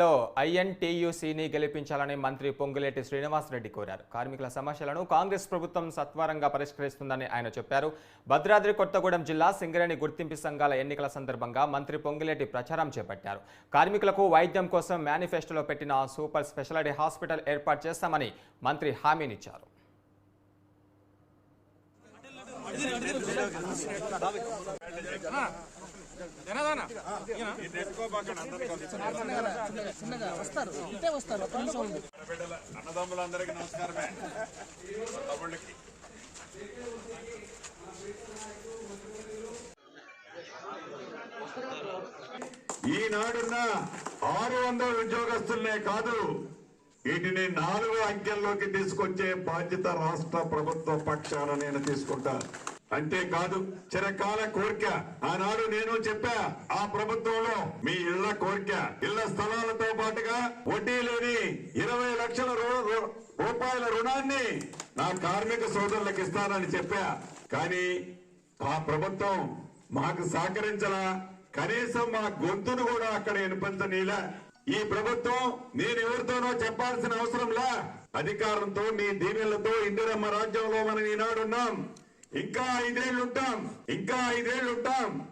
లో ఐఎన్టీయూసీని గెలిపించాలని మంత్రి పొంగులేటి శ్రీనివాసరెడ్డి కోరారు. కార్మికుల సమస్యలను కాంగ్రెస్ ప్రభుత్వం సత్వరంగా పరిష్కరిస్తుందని ఆయన చెప్పారు. భద్రాద్రి కొత్తగూడెం జిల్లా సింగరేణి గుర్తింపు సంఘాల ఎన్నికల సందర్భంగా మంత్రి పొంగులేటి ప్రచారం చేపట్టారు. కార్మికులకు వైద్యం కోసం మేనిఫెస్టోలో పెట్టిన సూపర్ స్పెషాలిటీ హాస్పిటల్ ఏర్పాటు చేస్తామని మంత్రి హామీనిచ్చారు. అన్నదమ్ములందరికీ నమస్కారమే తమ్ముళ్ళకి ఈనాడున్న ఆరు వందల ఉద్యోగస్తులనే కాదు వీటిని నాలుగు అంకెల్లోకి తీసుకొచ్చే బాధ్యత రాష్ట్ర ప్రభుత్వ పక్షాన నేను తీసుకుంటాను అంతేకాదు చిరకాల కోరిక. ఆనాడు నేను చెప్పా ఆ ప్రభుత్వంలో మీ ఇళ్ళ కోరిక. ఇళ్ళ స్థలాలతో పాటుగా వడ్డీ లేని ఇరవై లక్షల రూ- రూ- రూపాయల రుణాన్ని నా కార్మిక సోదరులకు ఇస్తానని చెప్పా. కానీ ఆ ప్రభుత్వం మాకు సహకరించలా. కనీసం మా గొంతును కూడా అక్కడ వినిపించనీలా. ఈ ప్రభుత్వం నేను ఎవరితోనో చెప్పాల్సిన అవసరంలా అధికారంతో మీ దీవెనలతో ఇందిరమ్మ రాజ్యంలో మనం ఈనాడున్నాం. ఇంకా ఐదేళ్ళు ఉంటాం. ఇంకా ఐదేళ్ళు ఉంటాం.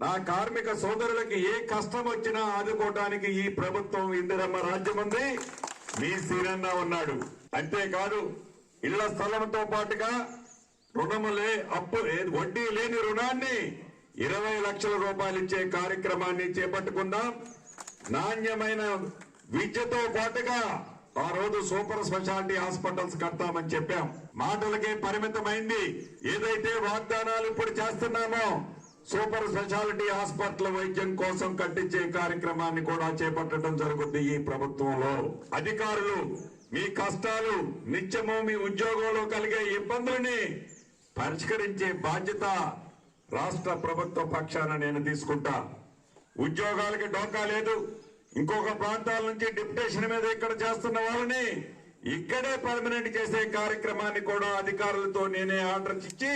నా కార్మిక సోదరులకి ఏ కష్టం వచ్చినా ఆదుకోవటానికి ఈ ప్రభుత్వం ఇందిరమ్మ రాజ్యం ఉంది మీ సీరన్న ఉన్నాడు. అంతేకాదు ఇళ్ళ స్థలంతో పాటుగా రుణము లే అప్పు వడ్డీ లేని రుణాన్ని ఇరవై లక్షల రూపాయలు ఇచ్చే కార్యక్రమాన్ని చేపట్టుకుందాం. నాణ్యమైన విద్యతో పాటుగా ఆ రోజు సూపర్ స్పెషాలిటీ హాస్పిటల్స్ కడతామని చెప్పాం. మాటలకే పరిమితమైంది. ఏదైతే వాగ్దానాలు ఇప్పుడు చేస్తున్నామో సూపర్ స్పెషాలిటీ హాస్పిటల్ వైద్యం కోసం కట్టించే కార్యక్రమాన్ని కూడా చేపట్టడం జరుగుతుంది ఈ ప్రభుత్వంలో. అధికారులు మీ కష్టాలు నిత్యము మీ ఉద్యోగంలో కలిగే ఇబ్బందులని పరిష్కరించే బాధ్యత రాష్ట్ర ప్రభుత్వ పక్షాన నేను తీసుకుంటా. ఉద్యోగాలకి డోకా లేదు. ఇంకొక ప్రాంతాల నుంచి డిప్యుటేషన్ మీద ఇక్కడ చేస్తున్న వాళ్ళని ఇక్కడే పర్మనెంట్ చేసే కార్యక్రమాన్ని కూడా అధికారులతో నేనే ఆర్డర్ ఇచ్చి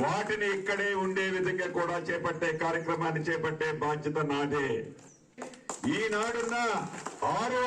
వాటిని ఇక్కడే ఉండే విధంగా కూడా చేపట్టే కార్యక్రమాన్ని చేపట్టే బాధ్యత నాదే. ఈనాడున్న ఆరు